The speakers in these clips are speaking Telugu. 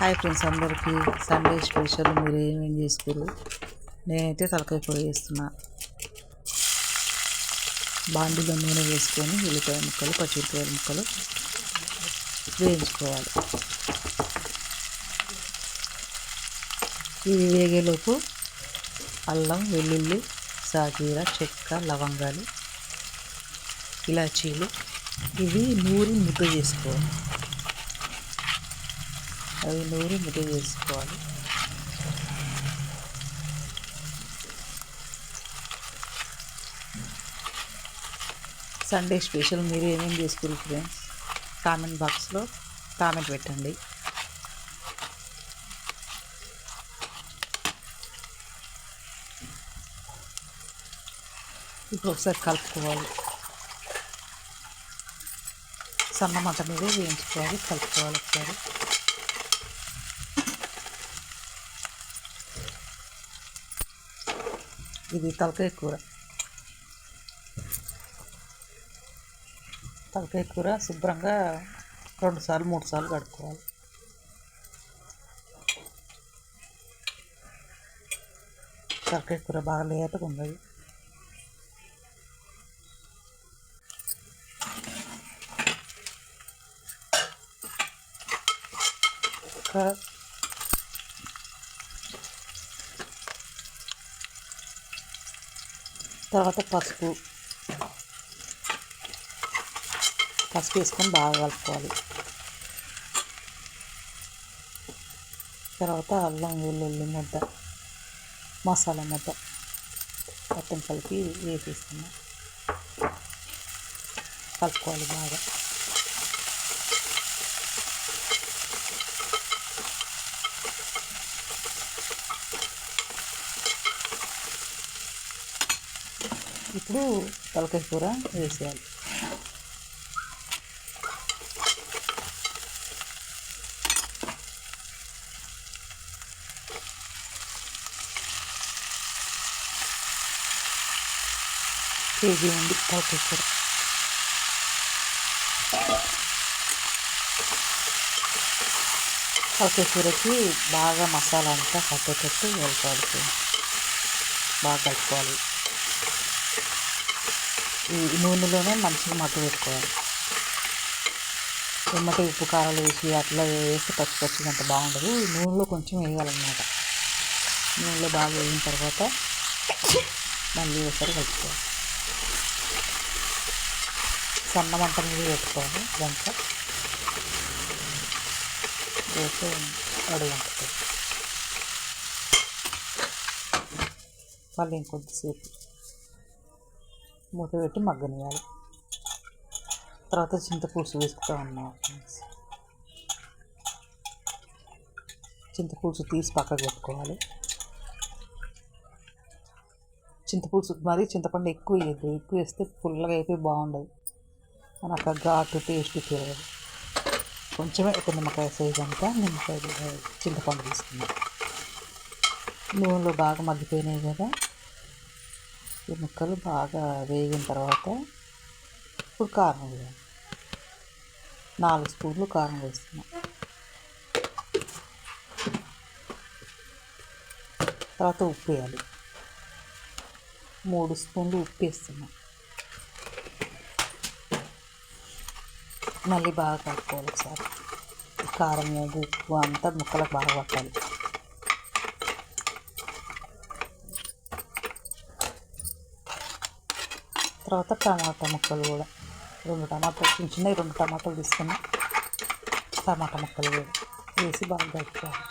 హాయ్ ఫ్రెండ్స్ అందరికీ. సండే స్పెషల్ మీరు ఏమేమి చేసుకోరు? నేనైతే తలకాయ కూర చేస్తున్నా. బాండిలో నూనె వేసుకొని ఉల్లిపాయ ముక్కలు పచ్చిమిరపాయ ముక్కలు వేయించుకోవాలి. ఇవి వేగేలోపు అల్లం వెల్లుల్లి సాజీర చెక్క లవంగాలు ఇలాచీలు ఇవి నూరి ముద్ద చేసుకోవాలి. అవి నూరి ముద్ద చేసుకోవాలి. సండే స్పెషల్ మీరు ఏమేమి చేసుకోరు ఫ్రెండ్స్? కామెంట్ బాక్స్లో కామెంట్ పెట్టండి. ఇప్పుడు ఒకసారి కలుపుకోవాలి. సన్న మంట మీద వేయించుకోవాలి కలుపుకోవాలి ఒకసారి. ఇది తలకాయ కూర తలకాయ కూర శుభ్రంగా రెండు సార్లు మూడు సార్లు కడుక్కోవాలి తలకాయ కూర బాగా లేతగా ఉన్నది ఇంకా తర్వాత పసుపు. పసుపు వేసుకొని బాగా కలుపుకోవాలి. తర్వాత అల్లం వెల్లుల్లి ముద్ద మసాలా ముద్ద మొత్తం కలిపి వేసేస్తున్నాం కలుపుకోవాలి బాగా. ఇప్పుడు తలకాయ కూర వేసేయాలి. కేజీ ఉంది తలకాయ కూర. తలకాయ కూరకి బాగా మసాలా అంతా కట్టేటట్టు వేసుకోవాలి బాగా కలుపుకోవాలి. ఈ నూనెలోనే మంచిగా మగ్గ పెట్టుకోవాలి. ఎమ్మటి ఉప్పు కారాలు వేసి అట్లా వేస్తే పచ్చి పచ్చిగా అంత బాగుండదు. ఈ నూనెలో కొంచెం వేయాలన్నమాట. నూనెలో బాగా వేగిన తర్వాత మళ్ళీ ఒకసారి కలుపుకోవాలి. సన్న మంట మీద పెట్టుకోవాలి. దాంట్లో వేసి అడుగు మళ్ళీ ఇంకొద్దిసేపు మూత పెట్టి మగ్గనియాలి. తర్వాత చింతపులుసు వేసుకుతా ఉన్నాం ఫ్రెండ్స్ చింతపులుసు తీసి పక్కకు పెట్టుకోవాలి. చింతపులుసు మరీ చింతపండు ఎక్కువ వేయద్దు. ఎక్కువ వేస్తే పుల్లగా అయిపోయి బాగుండదు. మనకు అక్కడ ఘాటు టేస్ట్ తిరగదు కొంచెమే ఒక నిమ్మకాయ సైజ్ అంతా నిమ్మకాయ చింతపండు తీసుకున్నాం. నూనెలో బాగా మగ్గిపోయినాయి కదా. ఈ ముక్కలు బాగా వేగిన తర్వాత ఇప్పుడు కారం వేయాలి. నాలుగు స్పూన్లు కారం వేస్తున్నాం. తర్వాత ఉప్పు వేయాలి. మూడు స్పూన్లు ఉప్పు వేస్తున్నాం. మళ్ళీ బాగా కలుపుకోవాలి ఒకసారి. కారం ఉప్పు అంతా ముక్కలకు బాగా పట్టాలి. తర్వాత టమాటా ముక్కలు కూడా. రెండు టమాటాలు చిన్న చిన్నవి రెండు టమాటాలు తీసుకుని టమాటా ముక్కలు కూడా వేసి బాగా కలుపుకోవాలి.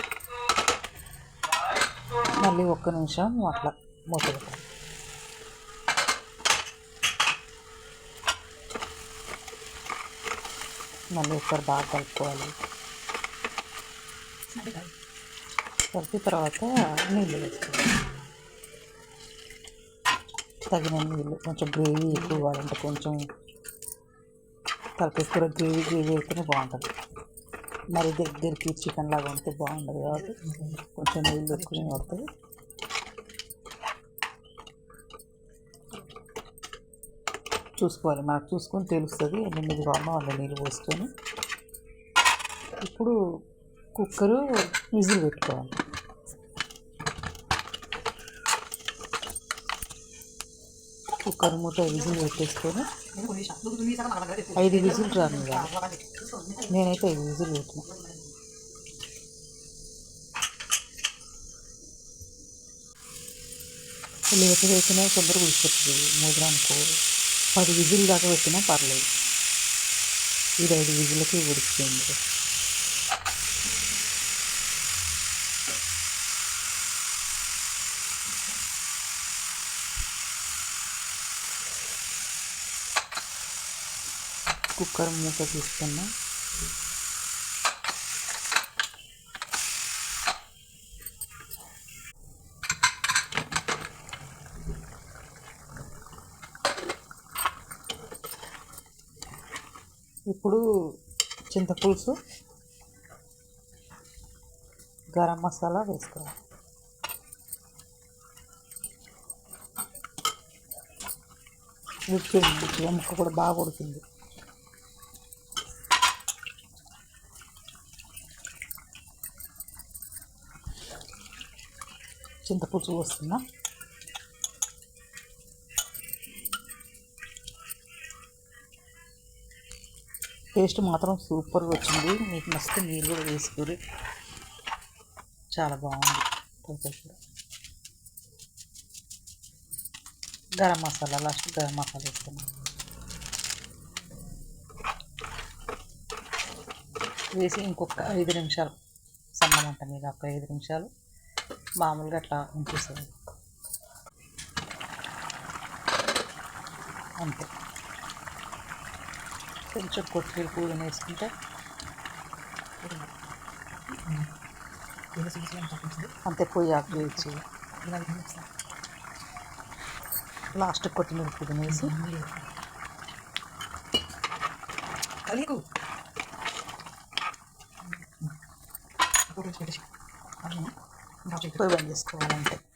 మళ్ళీ ఒక్క నిమిషం అట్లా మూత పెట్టాలి. మళ్ళీ ఒకసారి బాగా కలుపుకోవాలి. కలిపి తర్వాత నీళ్ళు వేసుకోవాలి. తగిన నీళ్ళు కొంచెం గ్రేవీ ఎక్కువ కావాలంటే కొంచెం తలకాయ కూర గ్రేవీ గ్రేవీ అయితేనే బాగుంటుంది. మరి దగ్గరికి చికెన్ లాగా ఉంటే బాగుండదు కాబట్టి కొంచెం నీళ్ళు ఎక్కువ పడుతుంది. చూసుకోవాలి మనకు చూసుకొని తెలుస్తుంది ఎన్ని నీళ్ళు కావాలో అన్ని నీళ్ళు పోసుకొని. ఇప్పుడు కుక్కరు విజిల్ పెట్టుకోవాలి. కుక్కర్ మూత విజిల్ పెట్టేసుకొని ఐదు విజిల్ రాను నేనైతే ఐదు విజిల్ పెట్టిన. లేత వేసినా తొందరగా ఉడికిపోతుంది మూడు అనుకో పది విజిల్ దాకా పెట్టినా పర్లేదు. ఇది ఐదు విజిల్కి ఉడికిపోయింది కుక్కర్ మూత తీసుకున్నా ఇప్పుడు చింతపులుసు గరం మసాలా వేసుకోవాలి. ఉడికింది ముక్క కూడా బాగా ఉడికింది. చింతపులుసు పోస్తున్నా టేస్ట్ మాత్రం సూపర్గా వచ్చింది. మీకు నచ్చితే మీరు కూడా వేసుకుని చాలా బాగుంది. కూర గరం మసాలా లాస్ట్ గరం మసాలా వేస్తున్నాం వేసి ఇంకొక ఐదు నిమిషాలు. సన్నమంట మీద ఒక ఐదు నిమిషాలు. మామూలుగా అట్లా ఉంచేసేది. అంతే. కొంచెం కొత్తిమీర పుదీనా వేసుకుంటే అంతే పొయ్యి ఆకు వేసి లాస్ట్ కొత్తిమీర పుదీనా వేసి కలిగు. not equivalent this equivalent